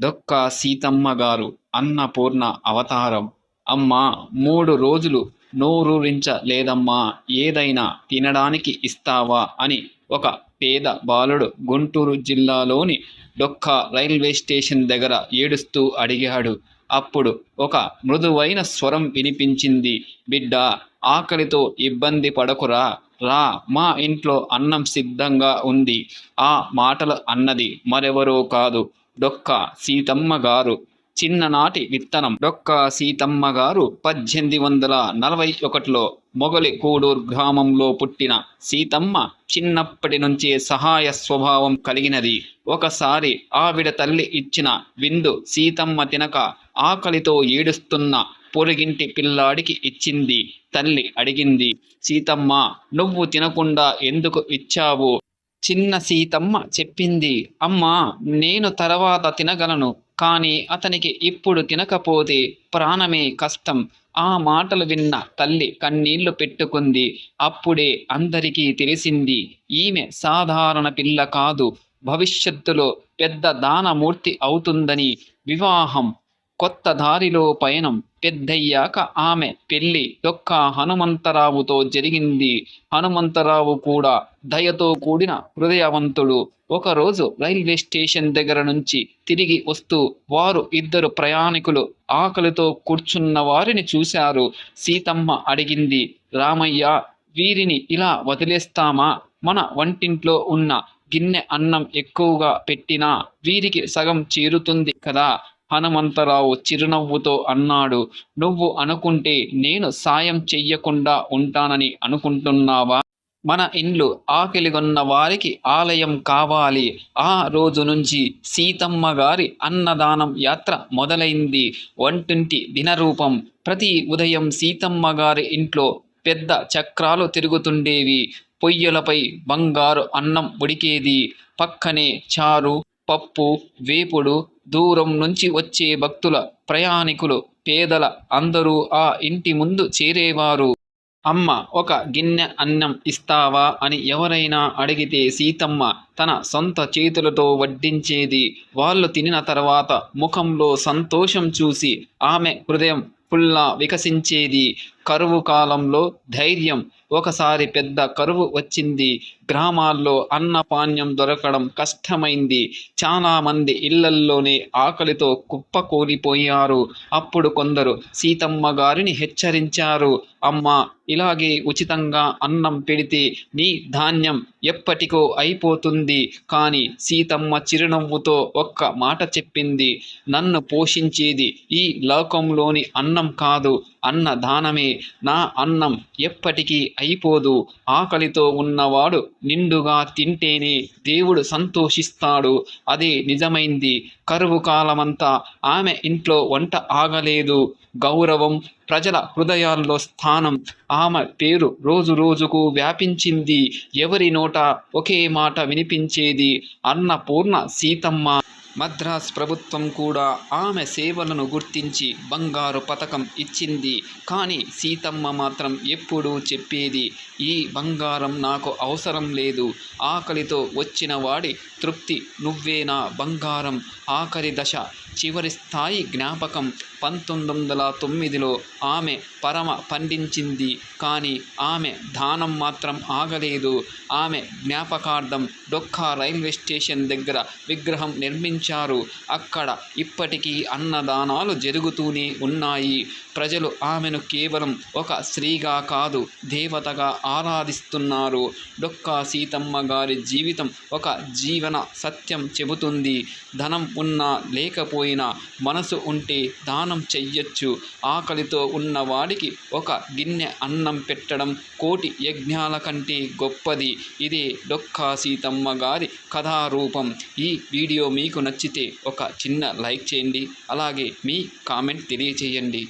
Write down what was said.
దొక్క సీతమ్మ గారు అన్నపూర్ణ అవతారం. అమ్మా మూడు రోజులు నోరూరించలేదమ్మా ఏదైనా తినడానికి ఇస్తావా అని ఒక పేద బాలుడు గుంటూరు జిల్లాలోని డొక్క రైల్వే స్టేషన్ దగ్గర ఏడుస్తూ అడిగాడు. అప్పుడు ఒక మృదువైన స్వరం వినిపించింది. బిడ్డ ఆకలితో ఇబ్బంది పడకురా. రా మా ఇంట్లో అన్నం సిద్ధంగా ఉంది. ఆ మాటలు అన్నది మరెవరో కాదు. డొక్క సీతమ్మ గారు చిన్ననాటి విత్తనం. డొక్క సీతమ్మ గారు పద్దెనిమిది వందల నలభై ఒకటిలో మొగలి కూడూరు గ్రామంలో పుట్టిన సీతమ్మ చిన్నప్పటి నుంచే సహాయ స్వభావం కలిగినది. ఒకసారి ఆవిడ తల్లి ఇచ్చిన విందు సీతమ్మ తినక ఆకలితో ఏడుస్తున్న పొరుగింటి పిల్లాడికి ఇచ్చింది. తల్లి అడిగింది సీతమ్మ నువ్వు తినకుండా ఎందుకు ఇచ్చావు? చిన్న సీతమ్మ చెప్పింది అమ్మా నేను తర్వాత తినగలను కానీ అతనికి ఇప్పుడు తినకపోతే ప్రాణమే కష్టం. ఆ మాటలు విన్న తల్లి కన్నీళ్ళు పెట్టుకుంది. అప్పుడే అందరికీ తెలిసింది ఈమె సాధారణ పిల్ల కాదు. భవిష్యత్తులో పెద్ద దానమూర్తి అవుతుందని వివాహం కొత్త దారిలో పయనం పెద్దయ్యాక ఆమె పెళ్ళి యొక్క హనుమంతరావుతో జరిగింది. హనుమంతరావు కూడా దయతో కూడిన హృదయవంతుడు. ఒకరోజు రైల్వే స్టేషన్ దగ్గర నుంచి తిరిగి వస్తూ వారు ఇద్దరు ప్రయాణికులు ఆకలితో కూర్చున్న వారిని చూశారు. సీతమ్మ అడిగింది రామయ్య వీరిని ఇలా వదిలేస్తామా? మన వంటింట్లో ఉన్న గిన్నె అన్నం ఎక్కువగా పెట్టినా వీరికి సగం చేరుతుంది కదా. హనుమంతరావు చిరునవ్వుతో అన్నాడు నువ్వు అనుకుంటే నేను సాయం చెయ్యకుండా ఉంటానని అనుకుంటున్నావా? మన ఇండ్లు ఆకలిగొన్న వారికి ఆలయం కావాలి. ఆ రోజు నుంచి సీతమ్మ గారి అన్నదానం యాత్ర మొదలైంది. వంటింటి దినరూపం. ప్రతి ఉదయం సీతమ్మ గారి ఇంట్లో పెద్ద చక్రాలు తిరుగుతుండేవి. పొయ్యలపై బంగారు అన్నం ఉడికేది. పక్కనే చారు పప్పు వేపుడు దూరం నుంచి వచ్చే భక్తుల ప్రయాణికులు పేదల అందరూ ఆ ఇంటి ముందు చేరేవారు. అమ్మ ఒక గిన్నె అన్నం ఇస్తావా అని ఎవరైనా అడిగితే సీతమ్మ తన సొంత చేతులతో వడ్డించేది. వాళ్ళు తినిన తర్వాత ముఖంలో సంతోషం చూసి ఆమె హృదయం ఫుల్లా వికసించేది. కరువు కాలంలో ధైర్యం. ఒకసారి పెద్ద కరువు వచ్చింది. గ్రామాల్లో అన్నపాన్యం దొరకడం కష్టమైంది. చాలామంది ఇళ్ళల్లోనే ఆకలితో కుప్పకూలిపోయారు అప్పుడు కొందరు సీతమ్మ గారిని హెచ్చరించారు. అమ్మ ఇలాగే ఉచితంగా అన్నం పెడితే నీ ధాన్యం ఎప్పటికో అయిపోతుంది. కానీ సీతమ్మ చిరునవ్వుతో ఒక్క మాట చెప్పింది. నన్ను పోషించేది ఈ లోకంలోని అన్నం కాదు. అన్న దానమే. నా అన్నం ఎప్పటికీ అయిపోదు. ఆకలితో ఉన్నవాడు నిండుగా తింటేనే దేవుడు సంతోషిస్తాడు. అదే నిజమైంది. కరువు కాలమంతా ఆమె ఇంట్లో వంట ఆగలేదు. గౌరవం ప్రజల హృదయాల్లో స్థానం. ఆమె పేరు రోజు రోజుకు వ్యాపించింది. ఎవరి నోట ఒకే మాట వినిపించేది? అన్నపూర్ణ సీతమ్మ. మద్రాస్ ప్రభుత్వం కూడా ఆమె సేవలను గుర్తించి బంగారు పథకం ఇచ్చింది. కానీ సీతమ్మ మాత్రం ఎప్పుడూ చెప్పేది ఈ బంగారం నాకు అవసరం లేదు. ఆకలితో వచ్చిన వాడి తృప్తి నువ్వేనా బంగారం. ఆఖరి దశ చివరి స్థాయి జ్ఞాపకం పంతొమ్మిది వందల తొమ్మిదిలో ఆమె పరమ పండించింది. కానీ ఆమె దానం మాత్రం ఆగలేదు. ఆమె జ్ఞాపకార్థం డొక్కా రైల్వే స్టేషన్ దగ్గర విగ్రహం ఉంచారు అక్కడ ఇప్పటికీ అన్నదానాలు జరుగుతూనే ఉన్నాయి. ప్రజలు ఆమెను కేవలం ఒక స్త్రీగా కాదు దేవతగా ఆరాధిస్తున్నారు. డొక్కా సీతమ్మ గారి జీవితం ఒక జీవన సత్యం చెబుతుంది. ధనం ఉన్నా లేకపోయినా మనసు ఉంటే దానం చెయ్యొచ్చు. ఆకలితో ఉన్నవాడికి ఒక గిన్నె అన్నం పెట్టడం కోటి యజ్ఞాల కంటే గొప్పది. ఇదే డొక్కా సీతమ్మ గారి కథారూపం. ఈ వీడియో మీకు నచ్చితే ఒక చిన్న లైక్ చేయండి. అలాగే మీ కామెంట్ తెలియచేయండి.